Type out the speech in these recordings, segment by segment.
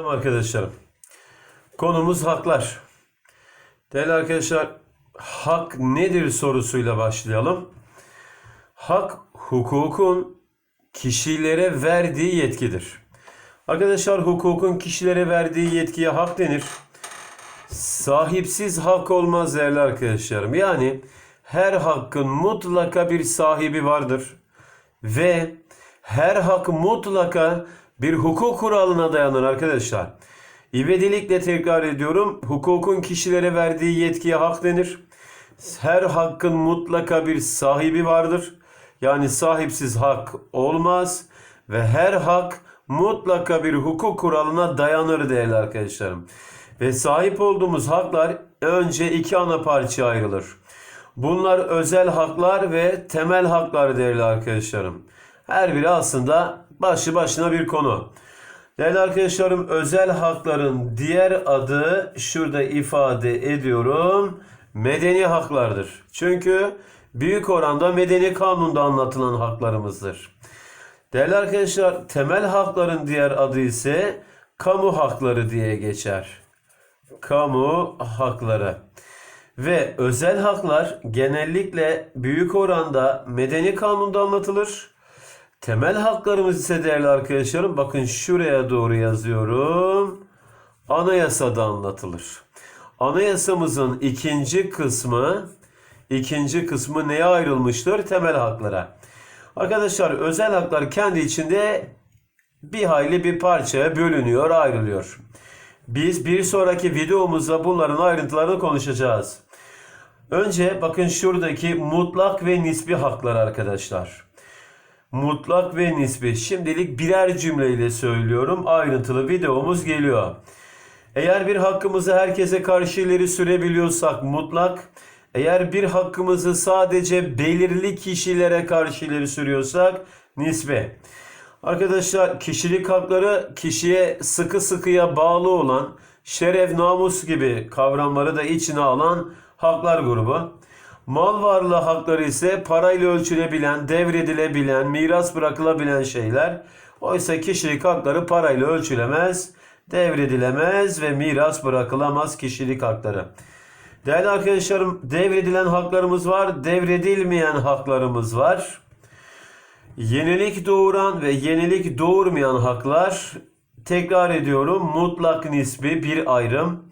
Merhaba arkadaşlarım. Konumuz haklar. Değerli arkadaşlar, hak nedir sorusuyla başlayalım. Hak hukukun kişilere verdiği yetkidir. Arkadaşlar hukukun kişilere verdiği yetkiye hak denir. Sahipsiz hak olmaz değerli arkadaşlarım. Yani her hakkın mutlaka bir sahibi vardır. Ve her hak mutlaka bir hukuk kuralına dayanır arkadaşlar. İvedilikle tekrar ediyorum. Hukukun kişilere verdiği yetkiye hak denir. Her hakkın mutlaka bir sahibi vardır. Yani sahipsiz hak olmaz. Ve her hak mutlaka bir hukuk kuralına dayanır değerli arkadaşlarım. Ve sahip olduğumuz haklar önce iki ana parçaya ayrılır. Bunlar özel haklar ve temel haklar değerli arkadaşlarım. Her biri aslında başlı başına bir konu. Değerli arkadaşlarım özel hakların diğer adı şurada ifade ediyorum. Medeni haklardır. Çünkü büyük oranda medeni kanunda anlatılan haklarımızdır. Değerli arkadaşlar temel hakların diğer adı ise kamu hakları diye geçer. Kamu hakları. Ve özel haklar genellikle büyük oranda medeni kanunda anlatılır. Temel haklarımız ise değerli arkadaşlarım bakın şuraya doğru yazıyorum. Anayasada anlatılır. Anayasamızın ikinci kısmı ikinci kısmı neye ayrılmıştır? Temel haklara. Arkadaşlar özel haklar kendi içinde bir hayli bir parçaya bölünüyor, ayrılıyor. Biz bir sonraki videomuzda bunların ayrıntılarını konuşacağız. Önce bakın şuradaki mutlak ve nispi haklar arkadaşlar. Mutlak ve nispi. Şimdilik birer cümleyle söylüyorum. Ayrıntılı videomuz geliyor. Eğer bir hakkımızı herkese karşı ileri sürebiliyorsak mutlak, eğer bir hakkımızı sadece belirli kişilere karşı ileri sürüyorsak nisbi. Arkadaşlar kişilik hakları kişiye sıkı sıkıya bağlı olan şeref, namus gibi kavramları da içine alan haklar grubu. Mal varlığı hakları ise parayla ölçülebilen, devredilebilen, miras bırakılabilen şeyler. Oysa kişilik hakları parayla ölçülemez, devredilemez ve miras bırakılamaz kişilik hakları. Değerli arkadaşlarım devredilen haklarımız var, devredilmeyen haklarımız var. Yenilik doğuran ve yenilik doğurmayan haklar tekrar ediyorum mutlak nisbi bir ayrım.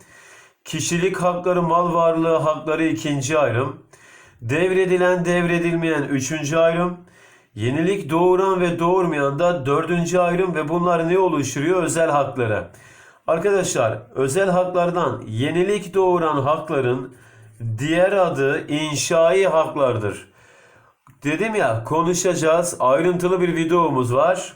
Kişilik hakları, mal varlığı hakları ikinci ayrım. Devredilen, devredilmeyen üçüncü ayrım. Yenilik doğuran ve doğurmayan da dördüncü ayrım ve bunlar ne oluşturuyor? Özel hakları. Arkadaşlar özel haklardan yenilik doğuran hakların diğer adı inşai haklardır. Dedim ya konuşacağız. Ayrıntılı bir videomuz var.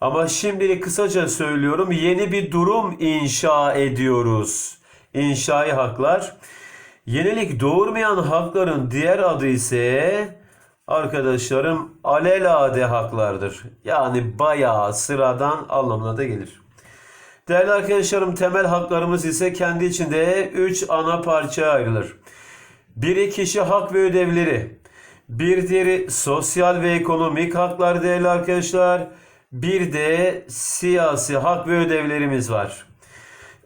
Ama şimdilik kısaca söylüyorum. Yeni bir durum inşa ediyoruz. İnşai haklar. Yenilik doğurmayan hakların diğer adı ise arkadaşlarım alelade haklardır. Yani bayağı sıradan anlamına da gelir. Değerli arkadaşlarım temel haklarımız ise kendi içinde 3 ana parçaya ayrılır. Biri kişi hak ve ödevleri. Bir diğeri sosyal ve ekonomik haklar değerli arkadaşlar. Bir de siyasi hak ve ödevlerimiz var.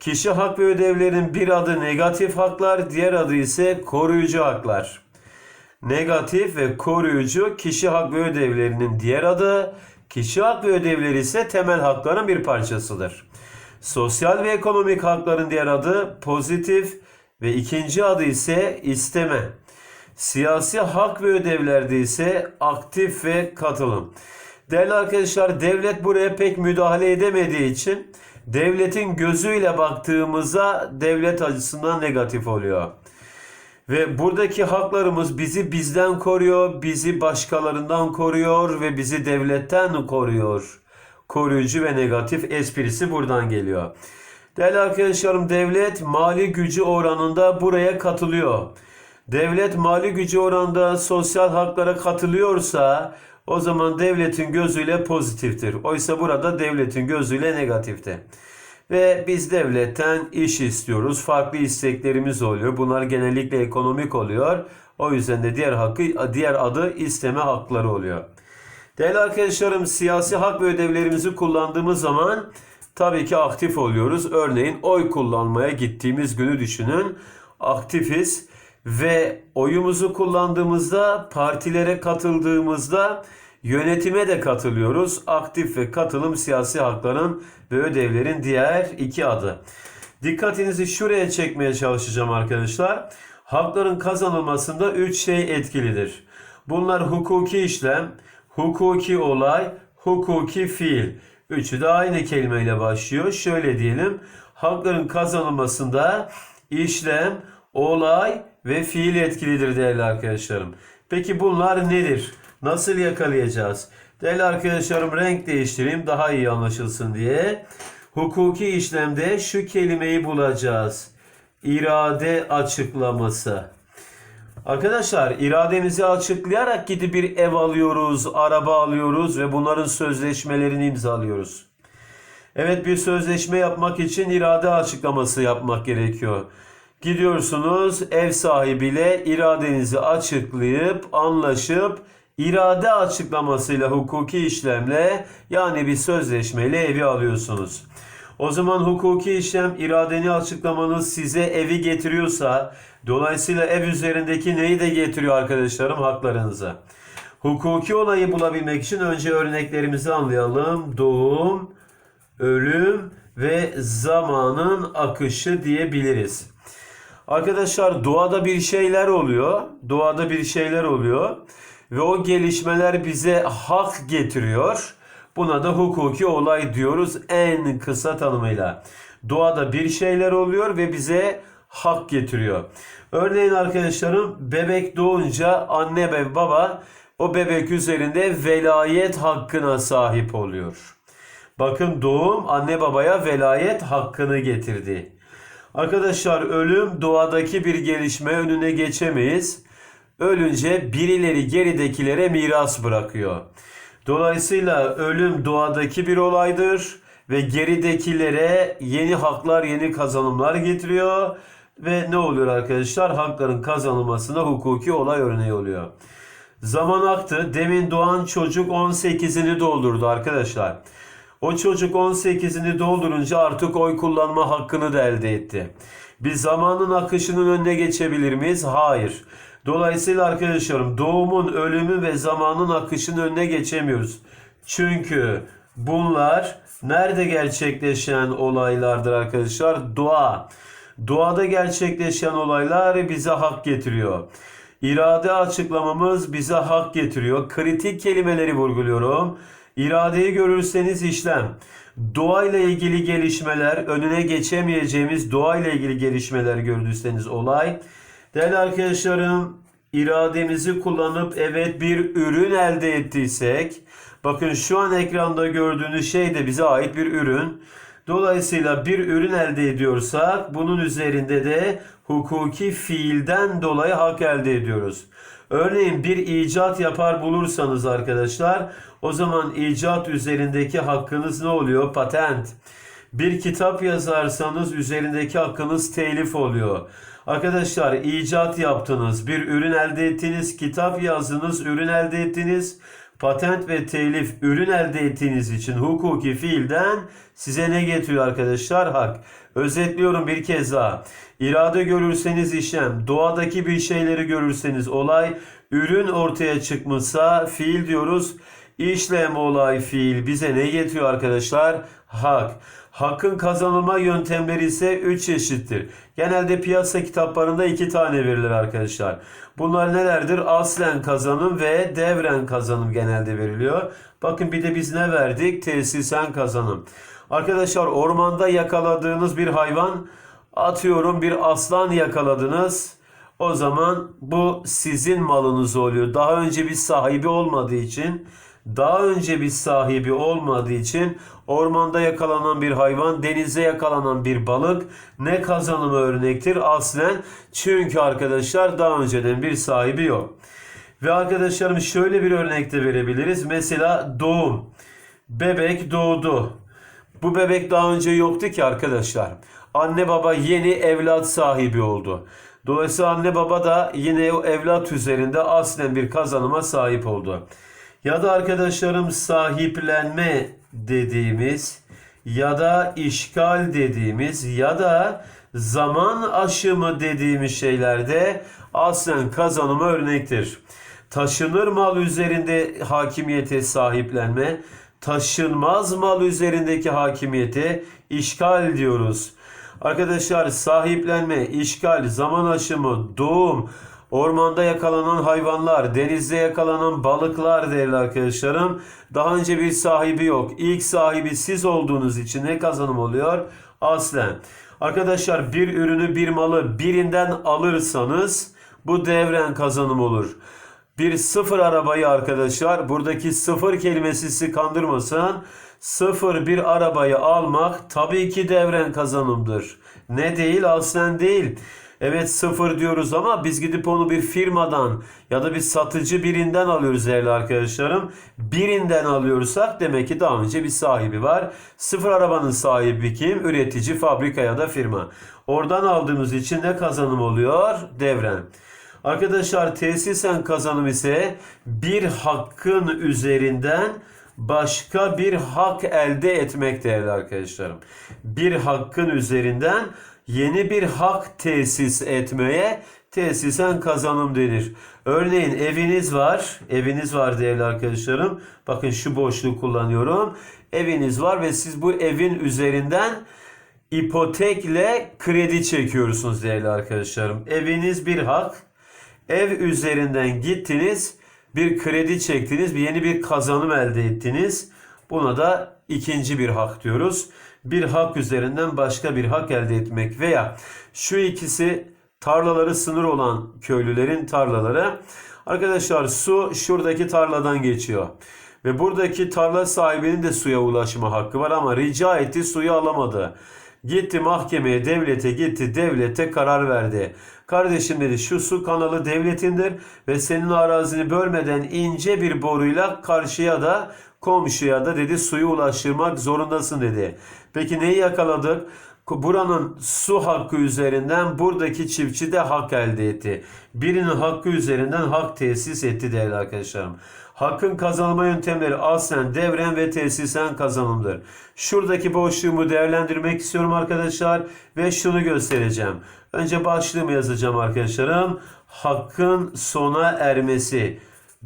Kişi hak ve ödevlerin bir adı negatif haklar, diğer adı ise koruyucu haklar. Negatif ve koruyucu kişi hak ve ödevlerinin diğer adı, kişi hak ve ödevleri ise temel hakların bir parçasıdır. Sosyal ve ekonomik hakların diğer adı pozitif ve ikinci adı ise isteme. Siyasi hak ve ödevlerde ise aktif ve katılım. Değerli arkadaşlar devlet buraya pek müdahale edemediği için devletin gözüyle baktığımızda devlet açısından negatif oluyor. Ve buradaki haklarımız bizi bizden koruyor, bizi başkalarından koruyor ve bizi devletten koruyor. Koruyucu ve negatif esprisi buradan geliyor. Değerli arkadaşlarım devlet mali gücü oranında buraya katılıyor. Devlet mali gücü oranında sosyal haklara katılıyorsa o zaman devletin gözüyle pozitiftir. Oysa burada devletin gözüyle negatifte. Ve biz devletten iş istiyoruz. Farklı isteklerimiz oluyor. Bunlar genellikle ekonomik oluyor. O yüzden de diğer hakkı diğer adı isteme hakları oluyor. Değerli arkadaşlarım siyasi hak ve ödevlerimizi kullandığımız zaman tabii ki aktif oluyoruz. Örneğin oy kullanmaya gittiğimiz günü düşünün. Aktifiz ve oyumuzu kullandığımızda, partilere katıldığımızda yönetime de katılıyoruz. Aktif ve katılım siyasi hakların ve ödevlerin diğer iki adı. Dikkatinizi şuraya çekmeye çalışacağım arkadaşlar. Hakların kazanılmasında üç şey etkilidir. Bunlar hukuki işlem, hukuki olay, hukuki fiil. Üçü de aynı kelimeyle başlıyor. Şöyle diyelim. Hakların kazanılmasında işlem, olay ve fiil etkilidir değerli arkadaşlarım. Peki bunlar nedir? Nasıl yakalayacağız? Değerli arkadaşlarım renk değiştireyim daha iyi anlaşılsın diye. Hukuki işlemde şu kelimeyi bulacağız. İrade açıklaması. Arkadaşlar irademizi açıklayarak gidip bir ev alıyoruz, araba alıyoruz ve bunların sözleşmelerini imzalıyoruz. Evet bir sözleşme yapmak için irade açıklaması yapmak gerekiyor. Gidiyorsunuz ev sahibiyle iradenizi açıklayıp anlaşıp irade açıklamasıyla hukuki işlemle yani bir sözleşmeyle evi alıyorsunuz. O zaman hukuki işlem iradeni açıklamanız size evi getiriyorsa dolayısıyla ev üzerindeki neyi de getiriyor arkadaşlarım haklarınızı. Hukuki olayı bulabilmek için önce örneklerimizi anlayalım. Doğum, ölüm ve zamanın akışı diyebiliriz. Arkadaşlar doğada bir şeyler oluyor. Doğada bir şeyler oluyor. Ve o gelişmeler bize hak getiriyor. Buna da hukuki olay diyoruz en kısa tanımıyla. Doğada bir şeyler oluyor ve bize hak getiriyor. Örneğin arkadaşlarım bebek doğunca anne ve baba o bebek üzerinde velayet hakkına sahip oluyor. Bakın doğum anne babaya velayet hakkını getirdi. Arkadaşlar ölüm doğadaki bir gelişme önüne geçemeyiz. Ölünce birileri geridekilere miras bırakıyor. Dolayısıyla ölüm doğadaki bir olaydır ve geridekilere yeni haklar, yeni kazanımlar getiriyor ve ne oluyor arkadaşlar? Hakların kazanılmasına hukuki olay örneği oluyor. Zaman aktı. Demin doğan çocuk 18'ini doldurdu arkadaşlar. O çocuk 18'ini doldurunca artık oy kullanma hakkını da elde etti. Biz zamanın akışının önüne geçebilir miyiz? Hayır. Dolayısıyla arkadaşlarım doğumun, ölümün ve zamanın akışının önüne geçemiyoruz. Çünkü bunlar nerede gerçekleşen olaylardır arkadaşlar? Doğa. Doğada gerçekleşen olaylar bize hak getiriyor. İrade açıklamamız bize hak getiriyor. Kritik kelimeleri vurguluyorum. İradeyi görürseniz işlem. Doğayla ilgili gelişmeler, önüne geçemeyeceğimiz doğayla ilgili gelişmeler gördüyseniz olay. Değerli arkadaşlarım, irademizi kullanıp evet bir ürün elde ettiysek, bakın şu an ekranda gördüğünüz şey de bize ait bir ürün. Dolayısıyla bir ürün elde ediyorsak bunun üzerinde de hukuki fiilden dolayı hak elde ediyoruz. Örneğin bir icat yapar bulursanız arkadaşlar o zaman icat üzerindeki hakkınız ne oluyor? Patent. Bir kitap yazarsanız üzerindeki hakkınız telif oluyor. Arkadaşlar icat yaptınız, bir ürün elde ettiniz, kitap yazdınız, ürün elde ettiniz. Patent ve telif ürün elde ettiğiniz için hukuki fiilden size ne getiriyor arkadaşlar? Hak. Özetliyorum bir kez daha. İrade görürseniz işlem, doğadaki bir şeyleri görürseniz olay, ürün ortaya çıkmışsa fiil diyoruz. İşlem, olay, fiil bize ne getiriyor arkadaşlar? Hak. Hakkın kazanılma yöntemleri ise 3 çeşittir. Genelde piyasa kitaplarında 2 tane verilir arkadaşlar. Bunlar nelerdir? Aslen kazanım ve devren kazanım genelde veriliyor. Bakın bir de biz ne verdik? Tesisen kazanım. Arkadaşlar ormanda yakaladığınız bir hayvan atıyorum bir aslan yakaladınız. O zaman bu sizin malınız oluyor. Daha önce bir sahibi olmadığı için daha önce bir sahibi olmadığı için ormanda yakalanan bir hayvan, denizde yakalanan bir balık ne kazanımı örnektir aslen. Çünkü arkadaşlar daha önceden bir sahibi yok. Ve arkadaşlarım şöyle bir örnek de verebiliriz. Mesela doğum. Bebek doğdu. Bu bebek daha önce yoktu ki arkadaşlar. Anne baba yeni evlat sahibi oldu. Dolayısıyla anne baba da yine o evlat üzerinde aslen bir kazanıma sahip oldu. Ya da arkadaşlarım sahiplenme dediğimiz ya da işgal dediğimiz ya da zaman aşımı dediğimiz şeylerde aslen kazanımı örnektir. Taşınır mal üzerinde hakimiyete sahiplenme, taşınmaz mal üzerindeki hakimiyete işgal diyoruz. Arkadaşlar sahiplenme, işgal, zaman aşımı, doğum, ormanda yakalanan hayvanlar, denizde yakalanan balıklar değerli arkadaşlarım. Daha önce bir sahibi yok. İlk sahibi siz olduğunuz için ne kazanım oluyor? Aslen. Arkadaşlar bir ürünü bir malı birinden alırsanız bu devren kazanım olur. Bir sıfır arabayı arkadaşlar buradaki sıfır kelimesi sizi kandırmasın. Sıfır bir arabayı almak tabii ki devren kazanımdır. Ne değil aslen değil. Evet sıfır diyoruz ama biz gidip onu bir firmadan ya da bir satıcı birinden alıyoruz değerli arkadaşlarım. Birinden alıyorsak demek ki daha önce bir sahibi var. Sıfır arabanın sahibi kim? Üretici, fabrika ya da firma. Oradan aldığımız için ne kazanım oluyor? Devren. Arkadaşlar tesisen kazanım ise bir hakkın üzerinden başka bir hak elde etmek değerli arkadaşlarım. Bir hakkın üzerinden yeni bir hak tesis etmeye tesisen kazanım denir. Örneğin eviniz var. Eviniz var değerli arkadaşlarım. Bakın şu boşluğu kullanıyorum. Eviniz var ve siz bu evin üzerinden ipotekle kredi çekiyorsunuz değerli arkadaşlarım. Eviniz bir hak. Ev üzerinden gittiniz, bir kredi çektiniz, yeni bir kazanım elde ettiniz. Buna da ikinci bir hak diyoruz. Bir hak üzerinden başka bir hak elde etmek veya şu ikisi tarlaları sınır olan köylülerin tarlaları. Arkadaşlar su şuradaki tarladan geçiyor. Ve buradaki tarla sahibinin de suya ulaşma hakkı var ama rica etti suyu alamadı. Gitti mahkemeye, devlete gitti, devlete karar verdi. Kardeşim dedi şu su kanalı devletindir ve senin arazini bölmeden ince bir boruyla karşıya da komşuya da dedi suyu ulaştırmak zorundasın dedi. Peki neyi yakaladık? Buranın su hakkı üzerinden buradaki çiftçi de hak elde etti. Birinin hakkı üzerinden hak tesis etti değerli arkadaşlarım. Hakkın kazanma yöntemleri aslen, devren ve tesisen kazanımdır. Şuradaki boşluğumu değerlendirmek istiyorum arkadaşlar ve şunu göstereceğim. Önce başlığımı yazacağım arkadaşlarım. Hakkın sona ermesi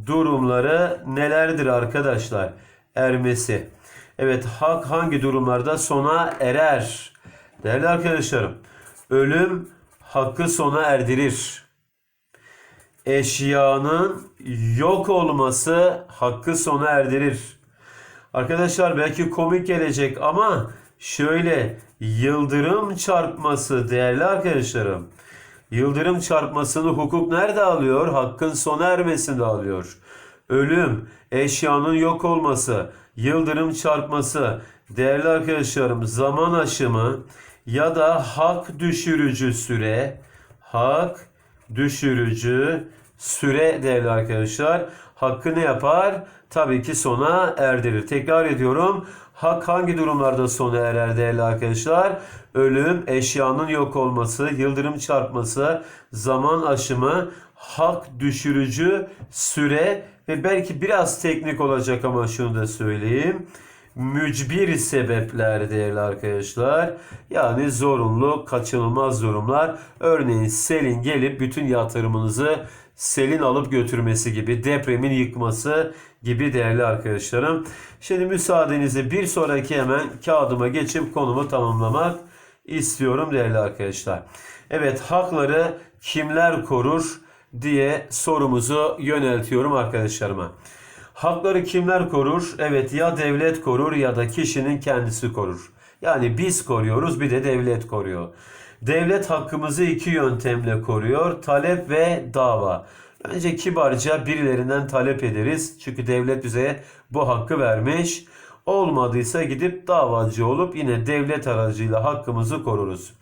durumları nelerdir arkadaşlar? Ermesi. Evet hak hangi durumlarda sona erer? Değerli arkadaşlarım, ölüm hakkı sona erdirir. Eşyanın yok olması hakkı sona erdirir. Arkadaşlar belki komik gelecek ama şöyle yıldırım çarpması değerli arkadaşlarım. Yıldırım çarpmasını hukuk nerede alıyor? Hakkın sona ermesinde alıyor. Ölüm, eşyanın yok olması, yıldırım çarpması, değerli arkadaşlarım zaman aşımı ya da hak düşürücü süre, hak düşürücü süre değerli arkadaşlar hakkı ne yapar? Tabii ki sona erdirir. Tekrar ediyorum. Hak hangi durumlarda sona erer değerli arkadaşlar? Ölüm, eşyanın yok olması, yıldırım çarpması, zaman aşımı, hak düşürücü süre ve belki biraz teknik olacak ama şunu da söyleyeyim. Mücbir sebepler değerli arkadaşlar. Yani zorunlu, kaçınılmaz durumlar. Örneğin selin gelip bütün yatırımınızı selin alıp götürmesi gibi, depremin yıkması gibi değerli arkadaşlarım. Şimdi müsaadenizle bir sonraki hemen kağıdıma geçip konumu tamamlamak istiyorum değerli arkadaşlar. Evet hakları kimler korur diye sorumuzu yöneltiyorum arkadaşlarıma. Hakları kimler korur? Evet ya devlet korur ya da kişinin kendisi korur. Yani biz koruyoruz bir de devlet koruyor. Devlet hakkımızı iki yöntemle koruyor. Talep ve dava. Önce kibarca birilerinden talep ederiz. Çünkü devlet bize bu hakkı vermiş. Olmadıysa gidip davacı olup yine devlet aracıyla hakkımızı koruruz.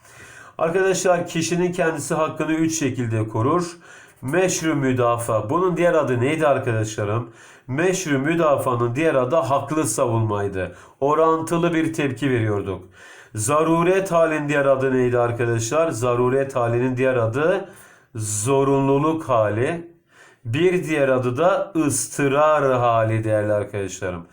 Arkadaşlar kişinin kendisi hakkını üç şekilde korur. Meşru müdafaa. Bunun diğer adı neydi arkadaşlarım? Meşru müdafaanın diğer adı haklı savunmaydı. Orantılı bir tepki veriyorduk. Zaruret halin diğer adı neydi arkadaşlar? Zaruret halinin diğer adı zorunluluk hali. Bir diğer adı da ıstırar hali değerli arkadaşlarım.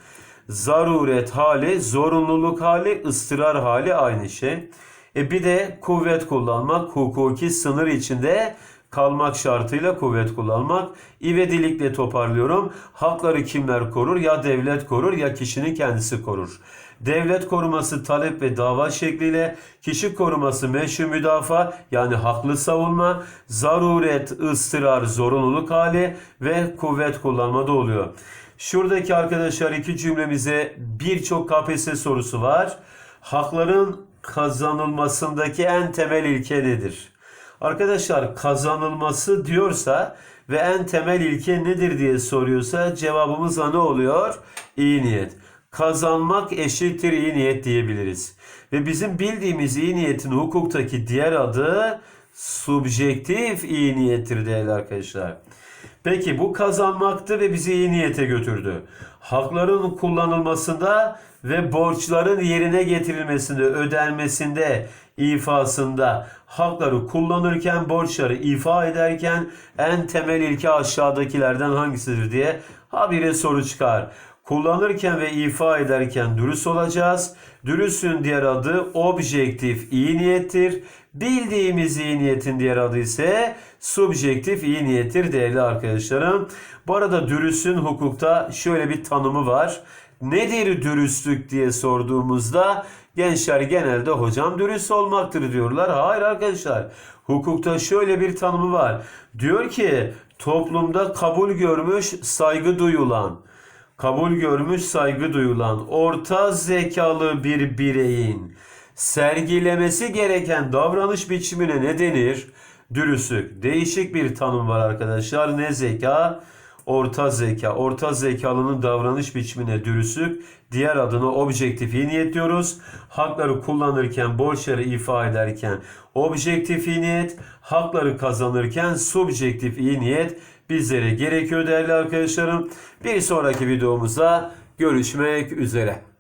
zaruret hali, zorunluluk hali, ıstırar hali aynı şey. E bir de kuvvet kullanmak, hukuki sınır içinde kalmak şartıyla kuvvet kullanmak. İvedilikle toparlıyorum. Hakları kimler korur? Ya devlet korur ya kişinin kendisi korur. Devlet koruması talep ve dava şekliyle, kişi koruması meşru müdafaa yani haklı savunma, zaruret, ıstırar, zorunluluk hali ve kuvvet kullanmada oluyor. Şuradaki arkadaşlar iki cümlemize birçok KPSS sorusu var. Hakların kazanılmasındaki en temel ilke nedir? Arkadaşlar kazanılması diyorsa ve en temel ilke nedir diye soruyorsa cevabımız ne oluyor? İyi niyet. Kazanmak eşittir iyi niyet diyebiliriz. Ve bizim bildiğimiz iyi niyetin hukuktaki diğer adı subjektif iyi niyettir değerli arkadaşlar. Peki bu kazanmaktı ve bizi iyi niyete götürdü. Hakların kullanılmasında ve borçların yerine getirilmesinde, ödenmesinde, ifasında hakları kullanırken, borçları ifa ederken en temel ilke aşağıdakilerden hangisidir diye habire soru çıkar. Kullanırken ve ifa ederken dürüst olacağız. Dürüstün diğer adı objektif iyi niyettir. Bildiğimiz iyi niyetin diğer adı ise subjektif iyi niyettir değerli arkadaşlarım. Bu arada dürüstün hukukta şöyle bir tanımı var. Nedir dürüstlük diye sorduğumuzda gençler genelde hocam dürüst olmaktır diyorlar. Hayır arkadaşlar. Hukukta şöyle bir tanımı var. Diyor ki toplumda kabul görmüş, saygı duyulan, kabul görmüş, saygı duyulan orta zekalı bir bireyin sergilemesi gereken davranış biçimine ne denir? Dürüstlük. Değişik bir tanım var arkadaşlar. Ne zeka? Orta zeka. Orta zekalının davranış biçimine dürüstlük. Diğer adına objektif iyi niyet diyoruz. Hakları kullanırken, borçları ifa ederken objektif iyi niyet. Hakları kazanırken subjektif iyi niyet bizlere gerekiyor değerli arkadaşlarım. Bir sonraki videomuzda görüşmek üzere.